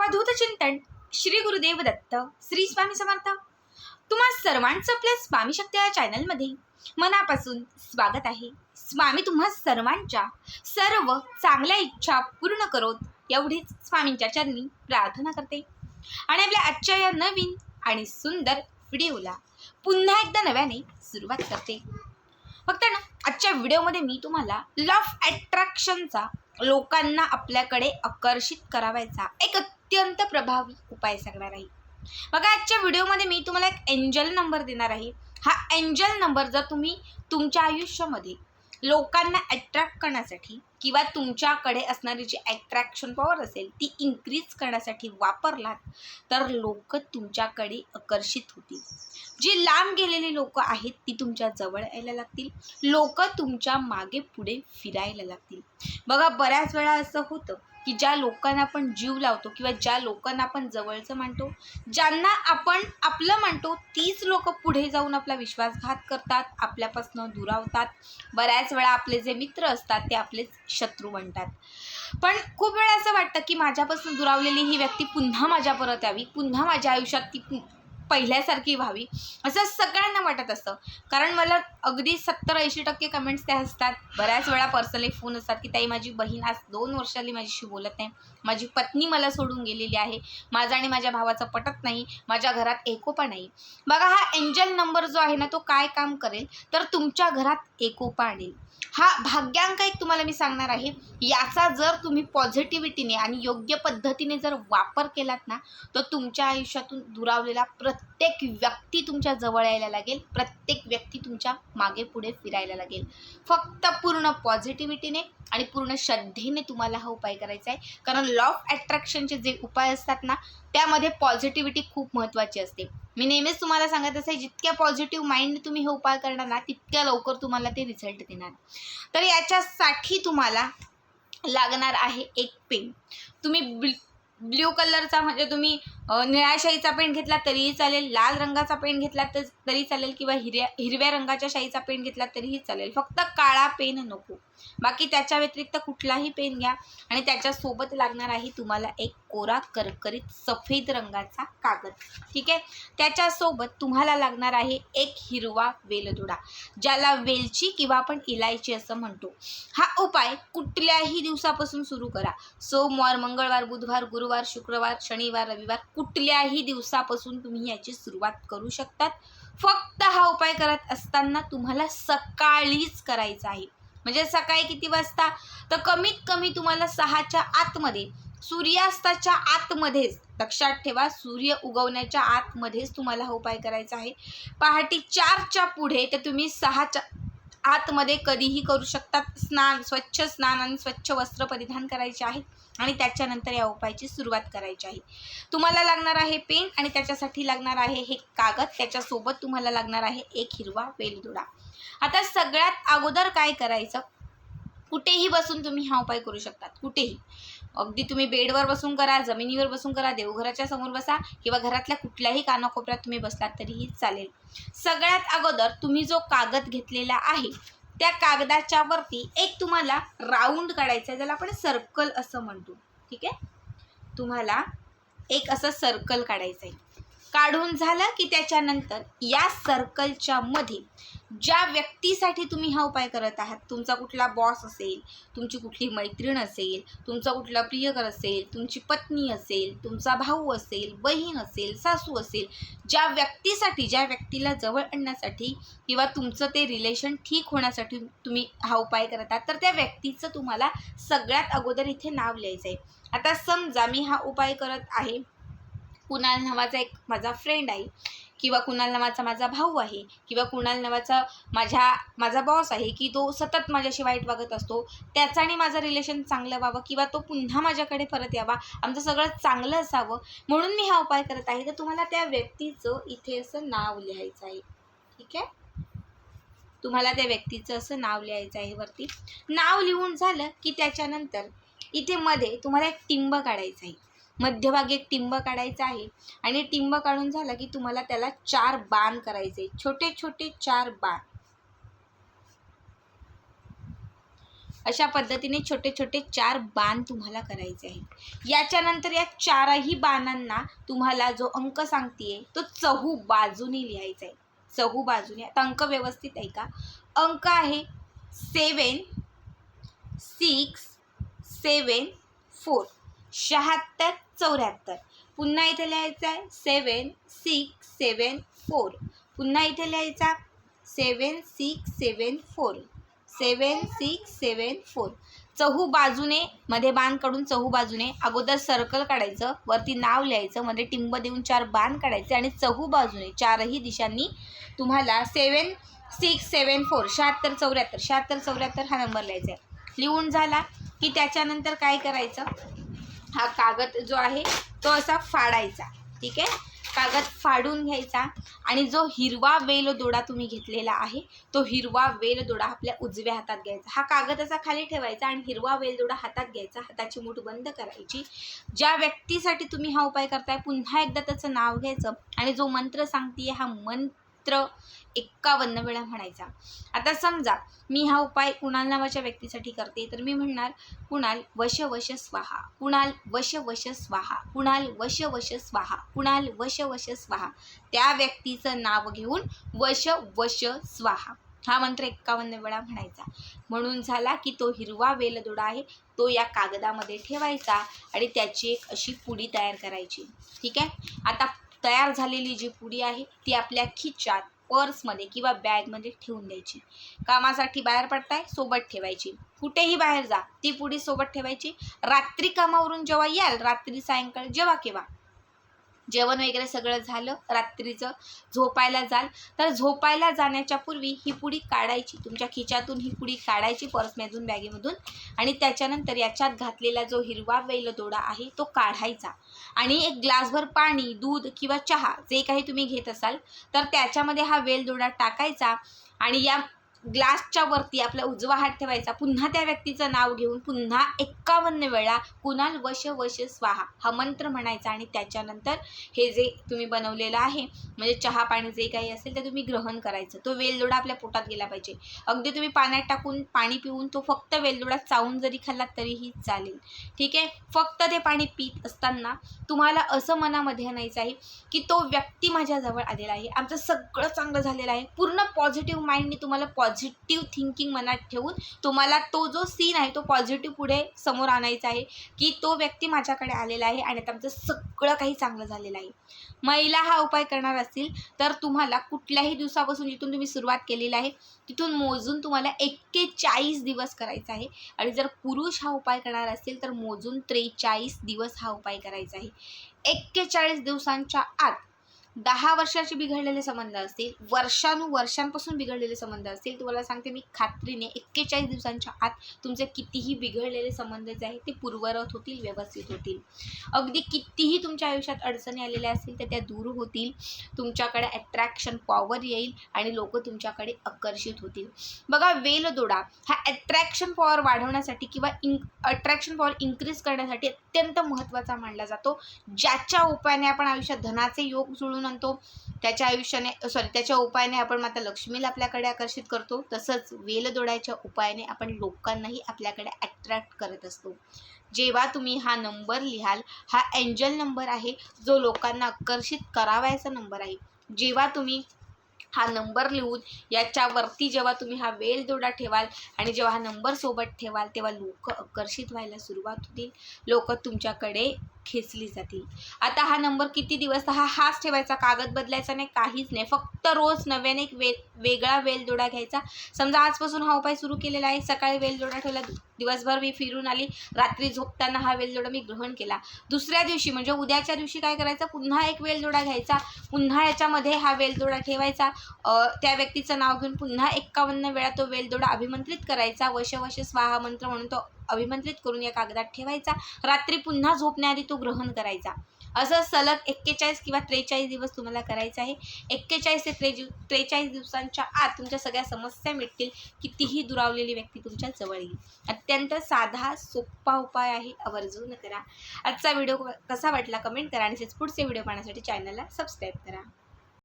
अवधूत चिंतन श्री गुरुदेव दत्त श्री स्वामी समर्थ. तुम्हा सर्वांचं आपल्या स्वामी शक्ती या चॅनलमध्ये मनापासून स्वागत आहे. स्वामी तुम्हा सर्वांच्या सर्व चांगल्या इच्छा पूर्ण करोत एवढीच स्वामींच्या चरणी प्रार्थना करते. आणि आपल्या आजच्या या नवीन आणि सुंदर व्हिडिओला पुन्हा एकदा नव्याने सुरुवात करते. फक्त ना आजच्या व्हिडिओमध्ये मी तुम्हाला लव्ह अट्रॅक्शनचा लोकांना आपल्याकडे आकर्षित करावायचा एक अत्यंत प्रभावी उपाय सांगणार आहे. बघा आजच्या व्हिडिओमध्ये मी तुम्हाला एक एंजल नंबर देणार आहे. हा एंजल नंबर जर तुम्ही तुमच्या आयुष्यामध्ये लोकांना अट्रॅक्ट करण्यासाठी किंवा तुमच्याकडे असणारी जी अट्रॅक्शन पॉवर असेल ती इन्क्रीज करण्यासाठी वापरलात तर लोक तुमच्याकडे आकर्षित होतील. जी लांब गेलेली लोक आहेत ती तुमच्या जवळ यायला लागतील. लोक तुमच्या मागे पुढे फिरायला लागतील. बघा बऱ्याच वेळा असं होतं की ज्या लोकांना आपण जीव लावतो किंवा ज्या लोकांना आपण जवळचं मानतो ज्यांना आपण आपलं मानतो तीच लोक पुढे जाऊन आपला विश्वासघात करतात आपल्यापासून दुरावतात. बऱ्याच वेळा आपले जे मित्र असतात ते आपले शत्रू बनतात. पण खूप वेळा असं वाटतं की माझ्यापासून दुरावलेली ही व्यक्ती पुन्हा माझ्या परत यावी पुन्हा माझ्या आयुष्यात ती पहिल्यासारखी व्हावी असं सगळ्यांना वाटत असतं. कारण मला अगदी सत्तर ऐंशी टक्के कमेंट्स त्या असतात. बऱ्याच वेळा पर्सनली फोन असतात की ताई माझी बहीण आज दोन वर्षाली माझ्याशी बोलत नाही. माझी पत्नी मला सोडून गेलेली आहे. माझा आणि माझ्या भावाचं पटत नाही. माझ्या घरात एकोपा नाही बघा हा एंजल नंबर जो आहे ना तो काय काम करेल? तर तुमच्या घरात एकोपा आणेल हा भाग्यांक एक तुम्हाला मी सांगणार आहे याचा जर तुम्ही पॉझिटिव्हिटीने आणि योग्य पद्धतीने जर वापर केलात ना तर तुमच्या आयुष्यातून दुरावलेला प्रत्येक व्यक्ती तुमच्या जवळ यायला लागेल प्रत्येक व्यक्ती तुमच्या मागे पुढे फिरायला लागेल. फक्त पूर्ण पॉझिटिव्हिटीने आणि पूर्ण श्रद्धेने तुम्हाला हा उपाय करायचा आहे. कारण लॉ ऑफ अट्रॅक्शनचे जे उपाय असतात ना त्यामध्ये पॉझिटिव्हिटी खूप महत्त्वाची असते. मी नेहमीच तुम्हाला सांगत असे जितक्या पॉझिटिव्ह माइंडने तुम्ही हे उपाय करणार ना तितक्या लवकर तुम्हाला ते रिझल्ट देणार. तर याच्यासाठी तुम्हाला लागणार आहे एक पेन तुम्ही ब्ल ब्ल्यू कलरचा म्हणजे तुम्ही निळ्या शाईचा घेतला तरीही चालेल लाल रंगाचा पेंट घेतला तर तरी चालेल किंवा हिरव्या हिरव्या रंगाच्या शाईचा पेंट घेतला तरीही चालेल. फक्त काळा पेन नको. बाकी त्याच्या व्यतिरिक्त कुठलाही पेन घ्या. आणि त्याच्यासोबत लागणार आहे तुम्हाला एक कोरा करकरीत सफेद रंगाचा कागद. ठीक आहे? त्याच्यासोबत तुम्हाला लागणार आहे एक हिरवा वेलदोडा ज्याला वेलची किंवा आपण इलायची असं म्हणतो. हा उपाय कुठल्याही दिवसापासून सुरू करा. सोमवार मंगळवार बुधवार गुरुवार शुक्रवार शनिवार रविवार कुठल्याही दिवसापासून तुम्ही याची सुरुवात करू शकतात. फक्त हा उपाय करत असताना तुम्हाला सकाळीच करायचा आहे. म्हणजे सकाळी किती वाजता? तर कमीत कमी तुम्हाला सहाच्या आतमध्ये सूर्यास्ताच्या आतमध्येच लक्षात ठेवा सूर्य उगवण्याच्या आतमध्येच तुम्हाला हा उपाय करायचा आहे. पहाटे चारच्या पुढे तर तुम्ही सहाच्या आतमध्ये कधीही करू शकतात. स्नान स्वच्छ स्नान आणि स्वच्छ वस्त्र परिधान करायचे आहे आणि त्याच्यानंतर या उपायाची सुरुवात करायची आहे. तुम्हाला लागणार आहे पेन आणि त्याच्यासाठी लागणार आहे हे कागद. त्याच्यासोबत तुम्हाला लागणार आहे एक हिरवा वेलदुडा. आता सगळ्यात अगोदर काय करायचं? कुठेही बसून तुम्ही हा उपाय करू शकतात. कुठेही. अगदी तुम्ही बेडवर बसून करा जमिनीवर बसून करा देवघराच्या समोर बसा किंवा घरातल्या कुठल्याही कानाकोपऱ्यात तुम्ही बसलात तरीही चालेल. सगळ्यात अगोदर तुम्ही जो कागद घेतलेला आहे त्या कागदाच्या वरती एक तुम्हाला राऊंड काढायचा आहे ज्याला आपण सर्कल असं म्हणतो. ठीक आहे? तुम्हाला एक असं सर्कल काढायचं आहे काढून झालं की त्याच्यानंतर या सर्कलच्या मध्ये ज्या व्यक्तीसाठी तुम्ही हा उपाय करत आहात तुमचा कुठला बॉस असेल तुमची कुठली मैत्रीण असेल तुमचा कुठला प्रियकर असेल तुमची पत्नी असेल तुमचा भाऊ असेल बहीण असेल सासू असेल ज्या व्यक्तीसाठी ज्या व्यक्तीला जवळ आणण्यासाठी किंवा तुमचं ते रिलेशन ठीक होण्यासाठी तुम्ही हा उपाय करत आहात तर त्या व्यक्तीचं तुम्हाला सगळ्यात अगोदर इथे नाव लिहायचं आहे आता समजा मी हा उपाय करत आहे. कुणाल नावाचा एक माझा फ्रेंड आहे किंवा कुणाल नावाचा माझा भाऊ आहे किंवा कुणाल नावाचा माझ्या माझा बॉस आहे की तो सतत माझ्याशी वाईट वागत असतो त्याचा आणि माझं रिलेशन चांगलं व्हावं किंवा तो पुन्हा माझ्याकडे परत यावा आमचं सगळं चांगलं असावं म्हणून मी हा उपाय करत आहे. तर तुम्हाला त्या व्यक्तीचं इथे असं नाव लिहायचं आहे. ठीक आहे? तुम्हाला त्या व्यक्तीचं असं नाव लिहायचं आहे वरती. नाव लिहून झालं की त्याच्यानंतर इथे मध्ये तुम्हाला एक टिंब काढायचं आहे. मध्यभागी एक टिंब काढायचं आहे. आणि टिंब काढून झालं की तुम्हाला त्याला चार बाण करायचे. छोटे छोटे चार बाण. अशा पद्धतीने छोटे छोटे चार बाण तुम्हाला करायचे आहे याच्यानंतर या चारही बाणांना तुम्हाला जो अंक सांगतेय तो चहू बाजूने लिहायचा आहे. चहू बाजूने. आता अंक व्यवस्थित आहे का? अंक आहे सेवन सिक्स सेवन फोर शहात्तर चौऱ्याहत्तर. पुन्हा इथे लिहायचं आहे सेवन सिक्स सेवन फोर पुन्हा इथे लिहायचा seven six seven four seven six seven four चहू बाजूने मध्ये बाण काढून चहू बाजूने अगोदर सर्कल काढायचं वरती नाव लिहायचं मध्ये टिंब देऊन चार बाण काढायचे आणि चहू बाजूने चारही दिशांनी तुम्हाला सेवन सिक्स सेवन फोर शहात्तर चौऱ्याहत्तर. शहात्तर चौऱ्याहत्तर हा नंबर लिहायचा आहे. लिहून झाला की त्याच्यानंतर काय करायचं? हा कागद जो आहे तो असा फाडायचा. ठीक आहे? कागद फाडून घ्यायचा आणि जो हिरवा वेल दोडा तुम्ही घेतलेला आहे तो हिरवा वेल दोडा आपल्या उजव्या हातात घ्यायचा. हा कागद असा खाली ठेवायचा आणि हिरवा वेल दोडा हातात घ्यायचा. हाताची मूठ बंद करायची. ज्या व्यक्तीसाठी तुम्ही हा उपाय करताय पुन्हा एकदा त्याचं नाव घ्यायचं आणि जो मंत्र सांगते हा मंत्र एक्कावन्न वेळा म्हणायचा. आता समजा मी हा उपाय कुणाल नावाच्या व्यक्तीसाठी करते तर मी म्हणणार कुणाल वश वश स्वाहा कुणाल वश वश स्वाहा कुणाल वश वश स्वाहा कुणाल वश वश स्वाहा. त्या व्यक्तीचं नाव घेऊन वश वश स्वाहा. हा मंत्र एक्कावन्न वेळा म्हणायचा. म्हणून झाला की तो हिरवा वेलदोडा आहे तो या कागदामध्ये ठेवायचा आणि त्याची एक अशी पुडी तयार करायची. ठीक आहे? आता तयार झालेली जी पुडी आहे ती आपल्या खिच्यात पर्समध्ये किंवा बॅगमध्ये ठेवून द्यायची. कामासाठी बाहेर पडताय सोबत ठेवायची. कुठेही बाहेर जा ती पुडी सोबत ठेवायची. रात्री कामावरून जेव्हा याल रात्री सायंकाळ जेव्हा केव्हा. जेवण वगैरे सगळं झालं रात्रीचं झोपायला जाल. तर झोपायला जाण्याच्या पूर्वी ही पुडी काढायची. तुमच्या खिच्यातून ही पुडी काढायची पर्समधून बॅगेमधून. आणि त्याच्यानंतर याच्यात घातलेला जो हिरवा वेलदोडा आहे तो काढायचा. आणि एक ग्लासभर पाणी दूध किंवा चहा जे काही तुम्ही घेत असाल तर त्याच्यामध्ये हा वेलदोडा टाकायचा. आणि या ग्लासच्या वरती आपला उजवा हात ठेवायचा. पुन्हा त्या व्यक्तीचं नाव घेऊन पुन्हा एक्कावन्न वेळा कुणाल वश वश स्वाहा हा मंत्र म्हणायचा आणि त्याच्यानंतर हे जे तुम्ही बनवलेलं आहे म्हणजे चहा पाणी जे काही असेल ते तुम्ही ग्रहण करायचं. तो वेलदोडा आपल्या पोटात गेला पाहिजे. अगदी तुम्ही पाण्यात टाकून पाणी पिऊन तो फक्त वेलदोडा चावून जरी खाल्लात तरीही चालेल. ठीक आहे? फक्त ते पाणी पित असताना तुम्हाला असं मनामध्ये आणायचं आहे की तो व्यक्ती माझ्याजवळ आलेला आहे. आमचं सगळं चांगलं झालेलं आहे. पूर्ण पॉझिटिव्ह माइंडने तुम्हाला पॉझिटिव्ह पॉझिटिव्ह थिंकिंग मनात ठेवून तुम्हाला तो जो सीन आहे तो पॉझिटिव्ह पुढे समोर आणायचा आहे की तो व्यक्ती माझ्याकडे आलेला आहे आणि आता आमचं सगळं काही चांगलं झालेलं आहे. महिला हा उपाय करणार असतील तर तुम्हाला कुठल्याही दिवसापासून जिथून तुम्ही सुरुवात केलेली आहे तिथून मोजून तुम्हाला एक्केचाळीस दिवस करायचा आहे. आणि जर पुरुष हा उपाय करणार असतील तर मोजून त्रेचाळीस दिवस हा उपाय करायचा आहे. एक्केचाळीस दिवसांच्या आत दहा वर्षाचे बिघडलेले संबंध असतील वर्षानुवर्षांपासून बिघडलेले संबंध असतील तुम्हाला सांगते मी खात्रीने एक्केचाळीस दिवसांच्या आत तुमचे कितीही बिघडलेले संबंध जे आहेत ते पूर्वरत होतील व्यवस्थित होतील. अगदी कितीही तुमच्या आयुष्यात अडचणी आलेल्या असतील तर त्या दूर होतील तुमच्याकडे अट्रॅक्शन पॉवर येईल आणि लोक तुमच्याकडे आकर्षित होतील. बघा वेलदोडा हा अट्रॅक्शन पॉवर वाढवण्यासाठी किंवा इन अट्रॅक्शन पॉवर इन्क्रीज करण्यासाठी अत्यंत महत्त्वाचा मानला जातो. ज्याच्या उपायाने आपण आयुष्यात धनाचे योग जुळून आणतो. त्याच्या आयुष्याने सॉरी त्याच्या उपायाने आपण माता लक्ष्मीला आपल्याकडे आकर्षित करतो. तसंच वेलदोड्याच्या उपायाने आपण लोकांनाही आपल्याकडे अट्रॅक्ट करत असतो. जेव्हा तुम्ही हा नंबर लिहाल हा एंजल नंबर आहे जो लोकांना आकर्षित करावायचा नंबर आहे. जेव्हा तुम्ही हा नंबर लिहून याच्यावरती जेव्हा तुम्ही हा वेल दोडा ठेवाल आणि जेव्हा हा नंबर सोबत ठेवाल तेव्हा लोक आकर्षित व्हायला सुरुवात होतील. लोक तुमच्याकडे खेचली जातील. आता हा नंबर किती दिवस हा हाच ठेवायचा कागद बदलायचा नाही काहीच नाही. फक्त रोज नव्याने एक वे वेगळा वेलदोडा घ्यायचा. समजा आजपासून हा उपाय सुरू केलेला आहे. सकाळी वेलदोडा ठेवला दिवसभर मी फिरून आली. रात्री झोपताना हा वेलदोडा मी ग्रहण केला. दुसऱ्या दिवशी म्हणजे उद्याच्या दिवशी काय करायचं? पुन्हा एक वेलदोडा घ्यायचा. पुन्हा याच्यामध्ये हा वेलदोडा ठेवायचा. त्या व्यक्तीचं नाव घेऊन पुन्हा एक्कावन्न वेळा तो वेलदोडा अभिमंत्रित करायचा. वश वश स्वाहा मंत्र म्हणून तो अभिमंत्रित करून या कागदात ठेवायचा. रात्री पुन्हा झोपण्याआधी तो ग्रहण करायचा. असं सलग एक्केचाळीस किंवा त्रेचाळीस दिवस तुम्हाला करायचं आहे. एक्केचाळीस ते त्रेजी त्रेचाळीस दिवसांच्या आत तुमच्या सगळ्या समस्या मिटतील. कितीही दुरावलेली व्यक्ती तुमच्या जवळ येईल. अत्यंत साधा सोपा उपाय आहे. आवर्जून करा. आजचा व्हिडिओ कसा वाटला कमेंट करा आणि पुढचे व्हिडिओ पाहण्यासाठी चॅनलला सबस्क्राईब करा.